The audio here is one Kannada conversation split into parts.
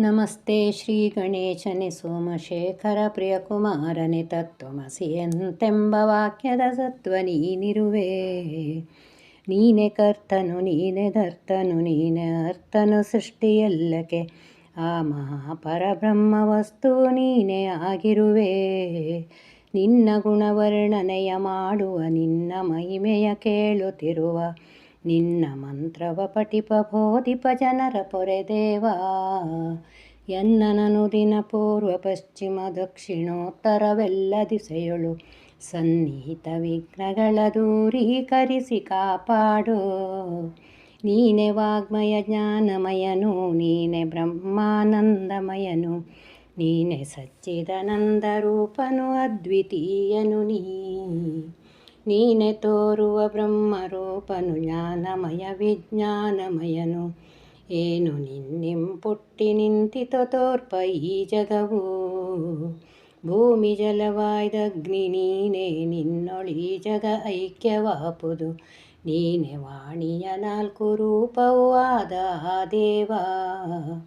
ನಮಸ್ತೆ ಶ್ರೀ ಗಣೇಶನೆ ಸೋಮಶೇಖರ ಪ್ರಿಯಕುಮಾರನೆ ತತ್ವಮಸಿ ಎಂತೆಂಬ ವಾಕ್ಯದ ಸತ್ವ ನೀನಿರುವೆ ನೀನೆ ಕರ್ತನು, ನೀನೆ ಧರ್ತನು, ನೀನೆ ಅರ್ಥನು ಸೃಷ್ಟಿಯಲ್ಲಕೆ. ಆ ಮಹಾಪರಬ್ರಹ್ಮ ವಸ್ತು ನೀನೇ ಆಗಿರುವೆ. ನಿನ್ನ ಗುಣವರ್ಣನೆಯ ಮಾಡುವ, ನಿನ್ನ ಮಹಿಮೆಯ ಕೇಳುತ್ತಿರುವ. ನಿನ್ನ ಮಂತ್ರವ ಪಟಿಪ ಬೋಧಿಪ ಜನರ ಪೊರೆದೇವಾ ಎನ್ನನನು ದಿನ ಪೂರ್ವ ಪಶ್ಚಿಮ ದಕ್ಷಿಣೋತ್ತರವೆಲ್ಲ ದಿಸೆಯೊಳು. ಸನ್ನಿಹಿತ ವಿಘ್ನಗಳ ದೂರೀಕರಿಸಿ ಕಾಪಾಡು. ನೀನೆ ವಾಗ್ಮಯ ಜ್ಞಾನಮಯನು, ನೀನೆ ಬ್ರಹ್ಮಾನಂದಮಯನು. ನೀನೆ ಸಚ್ಚಿದಾನಂದ ರೂಪನು, ಅದ್ವಿತೀಯನು ನೀ. ನೀನೆ ತೋರುವ ಬ್ರಹ್ಮರೂಪನು, ಜ್ಞಾನಮಯ ವಿಜ್ಞಾನಮಯನು. ಏನು ನಿನ್ನಿಂ ಪುಟ್ಟಿ ನಿಂತಿತೋ ತೋರ್ಪ ಈ ಜಗವು. ಭೂಮಿ ಜಲವಾಯ್ದಗ್ನಿ ನೀನೆ ನಿನ್ನೊಳಿ ಜಗ ಐಕ್ಯವಾಪುದು. ನೀನೆ ವಾಣಿಯ ನಾಲ್ಕು ರೂಪವೂ ಆದ ದೇವಾ ದೇವ.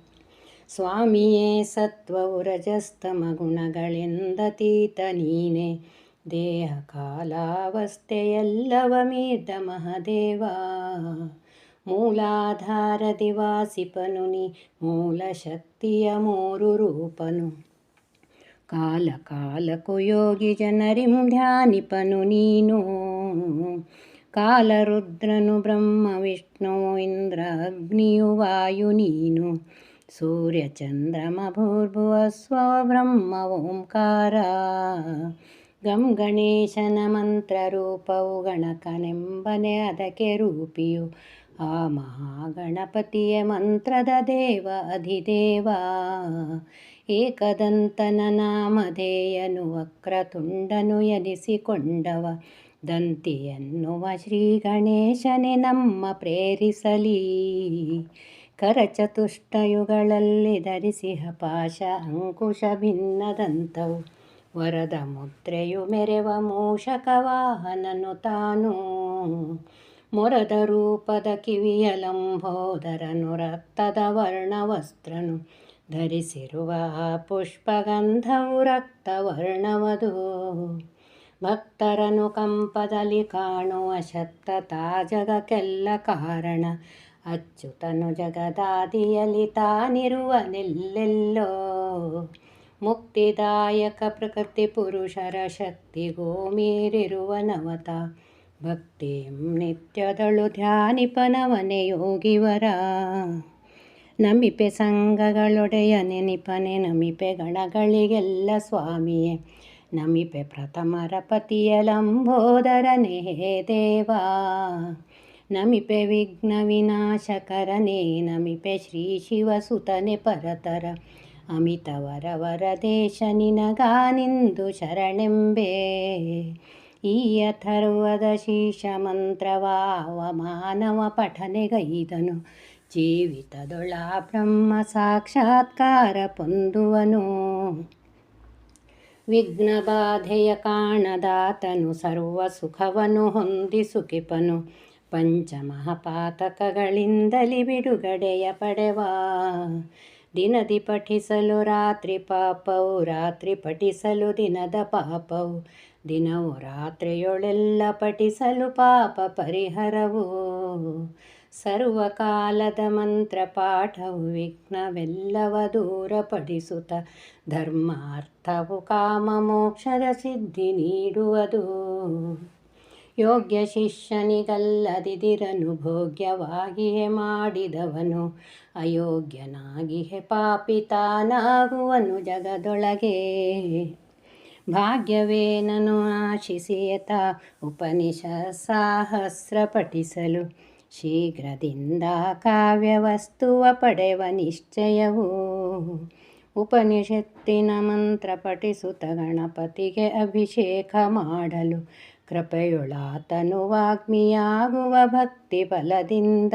ಸ್ವಾಮಿಯೇ ಸತ್ವವು ರಜಸ್ತಮ ಗುಣಗಳೆಂದತೀತ ನೀನೆ. ದೇಹ ಕಾಲಾವಸ್ಥೆಯೆಲ್ಲವ ಮೀರ್ದ ಮಹದೇವ ಮೂಲಾಧಾರ ದಿವಾಸಿಪನು ನೀ ಮೂಲ ಶಕ್ತಿಯ ಮೂರು ರೂಪನು ಕಾಲ ಕಾಲಕ್ಕೂ ಯೋಗಿ ಜನರಿಂ ಧ್ಯಾನಿಪನು ನೀನು ಕಾಲರುದ್ರನು ಬ್ರಹ್ಮ ವಿಷ್ಣು ಇಂದ್ರ ಅಗ್ನಿಯು ವಾಯು ನೀನು ಸೂರ್ಯ ಚಂದ್ರಮ ಭೂರ್ಭುವ ಸ್ವ ಬ್ರಹ್ಮ ಓಂಕಾರ ಗಂ ಗಣೇಶನ ಮಂತ್ರ ರೂಪವು ಗಣಕನೆಂಬನೆ ಅದಕ್ಕೆ ರೂಪಿಯು. ಆ ಮಹಾಗಣಪತಿಯ ಮಂತ್ರದ ದೇವ ಅಧಿದೇವ. ಏಕದಂತನ ನಾಮಧೇಯನು ವಕ್ರತುಂಡನು ಎನಿಸಿಕೊಂಡವ. ದಂತಿಯನ್ನುವ ಶ್ರೀ ಗಣೇಶನೇ ನಮ್ಮ ಪ್ರೇರಿಸಲಿ. ಕರಚತುಷ್ಟಯುಗಳಲ್ಲಿ ಧರಿಸಿಹ ಪಾಶ ಅಂಕುಶ ಭಿನ್ನದಂತವು. ವರದ ಮುದ್ರೆಯು ಮೆರೆವ ಮೂಷಕ ವಾಹನನು ತಾನು. ಮೊರದ ರೂಪದ ಕಿವಿಯ ಲಂಬೋದರನು ರಕ್ತದ ವರ್ಣವಸ್ತ್ರನು ಧರಿಸಿರುವ ಪುಷ್ಪಗಂಧವು ರಕ್ತವರ್ಣವದು ಭಕ್ತರನು ಕಂಪದಲ್ಲಿ ಕಾಣುವ ಶತ್ತ ತಾಜಗಕ್ಕೆಲ್ಲ ಕಾರಣ. ಅಚ್ಚುತನು ಜಗದಾದಿಯಲ್ಲಿ ತಾನಿರುವನೆಲ್ಲೆಲ್ಲೋ ಮುಕ್ತಿದಾಯಕ ಪ್ರಕೃತಿ ಪುರುಷರ ಶಕ್ತಿ ಮೀರಿರುವ ನವತ. ಭಕ್ತಿಂ ನಿತ್ಯದಳು ಧ್ಯಾನಿಪನವನೆ ಯೋಗಿವರ. ನಮಿಪೆ ಸಂಘಗಳೊಡೆಯ ನೆನಿಪನೆ, ನಮಿಪೆ ಗಣಗಳಿಗೆಲ್ಲ ಸ್ವಾಮಿಯೇ. ನಮಿಪೆ ಪ್ರಥಮರ ಪತಿಯ ಲಂಬೋದರನೇ ದೇವಾ. ನಮಿಪೆ ವಿಘ್ನ ವಿನಾಶಕರನೇ ನಮಿಪೆ ಶ್ರೀ ಶಿವಸುತನೆ ಪರತರ. ಅಮಿತವರ ದೇಶನಿನ ನಿನಗಾನಿಂದು ಶರಣೆಂಬೆ. ಈ ಅಥರ್ವದ ಶೀಶ ಮಂತ್ರವಾವ ಮಾನವ ಪಠನೆಗೈದನು ಜೀವಿತದೊಳ ಬ್ರಹ್ಮ ಸಾಕ್ಷಾತ್ಕಾರ ಪೊಂದುವನು. ವಿಘ್ನ ಬಾಧೆಯ ಕಾಣದಾತನು ಸರ್ವ ಸುಖವನ್ನು ಹೊಂದಿ ಸುಖಿಪನು. ಪಂಚಮಹಾಪಾತಕಗಳಿಂದಲಿ ಬಿಡುಗಡೆಯ ಪಡೆವ. ದಿನದಿ ಪಠಿಸಲು ರಾತ್ರಿ ಪಾಪವು, ರಾತ್ರಿ ಪಠಿಸಲು ದಿನದ ಪಾಪವು, ದಿನವು ರಾತ್ರಿಯೊಳೆಲ್ಲ ಪಠಿಸಲು ಪಾಪ ಪರಿಹರವು. ಸರ್ವಕಾಲದ ಮಂತ್ರ ಪಾಠವು ವಿಘ್ನವೆಲ್ಲವ ದೂರಪಡಿಸುತ್ತ ಧರ್ಮಾರ್ಥವು ಕಾಮ ಮೋಕ್ಷದ ಸಿದ್ಧಿ ನೀಡುವುದು. ಯೋಗ್ಯ ಶಿಷ್ಯನಿಗಲ್ಲದಿದಿರನು ಭೋಗ್ಯವಾಗಿಯೇ ಮಾಡಿದವನು. ಅಯೋಗ್ಯನಾಗಿಯೇ ಪಾಪಿತಾನಾಗುವನು ಜಗದೊಳಗೆ. ಭಾಗ್ಯವೇನನು ಆಶಿಸಿಯತ ಉಪನಿಷ ಸಾಹಸ್ರ ಪಠಿಸಲು ಶೀಘ್ರದಿಂದ ಕಾವ್ಯವಸ್ತುವ ಪಡೆವ ನಿಶ್ಚಯವು. ಉಪನಿಷತ್ತಿನ ಮಂತ್ರ ಪಠಿಸುತ್ತ ಗಣಪತಿಗೆ ಅಭಿಷೇಕ ಮಾಡಲು ಕೃಪೆಯೊಳಾತನು ವಾಗ್ಮಿಯಾಗುವ ಭಕ್ತಿ ಫಲದಿಂದ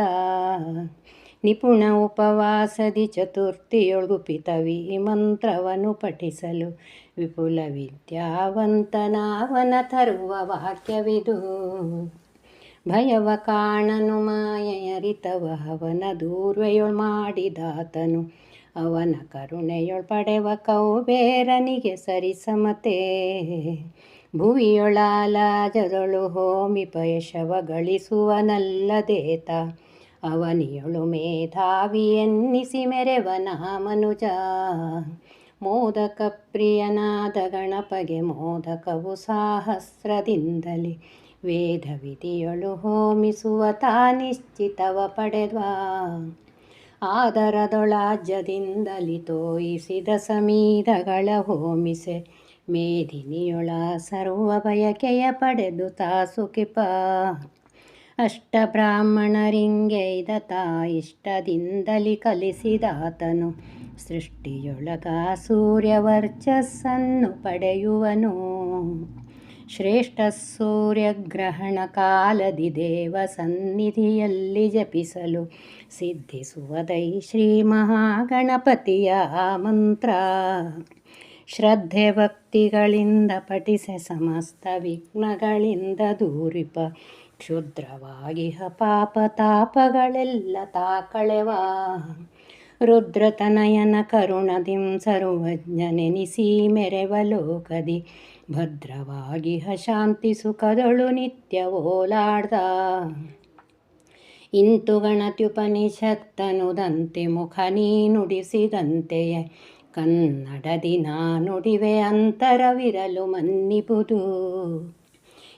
ನಿಪುಣ ಉಪವಾಸದಿ ಚತುರ್ಥಿಯೊಳುಪಿತವಿ ಮಂತ್ರವನ್ನು ಪಠಿಸಲು ವಿಪುಲ ವಿದ್ಯಾವಂತನಾವನ ತರುವ ವಾಕ್ಯವಿದು. ಭಯವ ಕಾಣನು ಮಾಯರಿತವ ಅವನ ದೂರ್ವೆಯೊಳ್ ಮಾಡಿದಾತನು ಅವನ ಕರುಣೆಯೊಳ್ ಪಡೆವ ಕೌಬೇರನಿಗೆ ಸರಿಸಮತೆ. ಭುವಿಯೊಳಾಲಾಜದೊಳು ಹೋಮಿ ಶವ ಗಳಿಸುವನಲ್ಲದೇತ ಅವನಿಯೊಳು ಮೇಧಾವಿ ಎನ್ನಿಸಿ ಮೆರೆವನ ಮನುಜ ಮೋದಕ ಪ್ರಿಯನಾದ ಗಣಪಗೆ ಮೋದಕವು ಸಾಹಸ್ರದಿಂದಲೇ. ವೇದ ವಿಧಿಯೊಳು ಹೋಮಿಸುವ ತಾ ನಿಶ್ಚಿತವ ಪಡೆದ್ವಾ. ಆದರದೊಳಾಜ್ಯದಿಂದಲಿ ತೋಯಿಸಿದ ಸಮೀದಗಳ ಹೋಮಿಸೆ. ಮೇದಿನಿಯೊಳ ಸರ್ವ ಬಯಕೆಯ ಪಡೆದು ತಾಸು ಕಿಪ ಅಷ್ಟ ಬ್ರಾಹ್ಮಣರಿಂಗೈದ ತಾ ಇಷ್ಟದಿಂದಲಿ ಕಲಿಸಿದಾತನು. ಸೃಷ್ಟಿಯೊಳಗ ಸೂರ್ಯವರ್ಚಸ್ಸನ್ನು ಪಡೆಯುವನು. ಶ್ರೇಷ್ಠ ಸೂರ್ಯಗ್ರಹಣ ಕಾಲದಿ ದೇವ ಸನ್ನಿಧಿಯಲ್ಲಿ ಜಪಿಸಲು ಸಿದ್ಧಿಸುವದೈ ಶ್ರೀ ಮಹಾಗಣಪತಿಯ ಮಂತ್ರ. ಶ್ರದ್ಧೆ ಭಕ್ತಿಗಳಿಂದ ಪಠಿಸೆ ಸಮಸ್ತ ವಿಘ್ನಗಳಿಂದ ದೂರಿಪ. ಕ್ಷುದ್ರವಾಗಿಹ ಪಾಪ ತಾಪಗಳೆಲ್ಲ ತಾಕಳೆವಾ. ರುದ್ರತನಯನ ಕರುಣದಿಂ ಸರ್ವಜ್ಞನೆನಿಸಿ ಮೆರೆವ ಲೋಕದಿ. ಭದ್ರವಾಗಿಹ ಶಾಂತಿ ಸುಖದೊಳು ನಿತ್ಯ ಓಲಾಡ್ದ. ಇಂತು ಗಣತ್ಯುಪನಿಷತ್ತನುದಂತೆ ಮುಖ ನೀ ನುಡಿಸಿದಂತೆಯೇ ಕನ್ನಡದಿ ನಾನುಡಿವೆ ಅಂತರವಿರಲು ಮನ್ನಿಬುದು.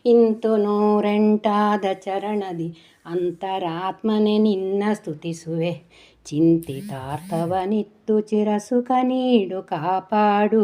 ಇಂತು ನೂರೆಂಟಾದ ಚರಣದಿ ಅಂತರಾತ್ಮನೆ ನಿನ್ನ ಸ್ತುತಿಸುವೆ. ಚಿಂತಿತಾರ್ಥವನಿತ್ತು ಚಿರಸುಖ ನೀಡು ಕಾಪಾಡು.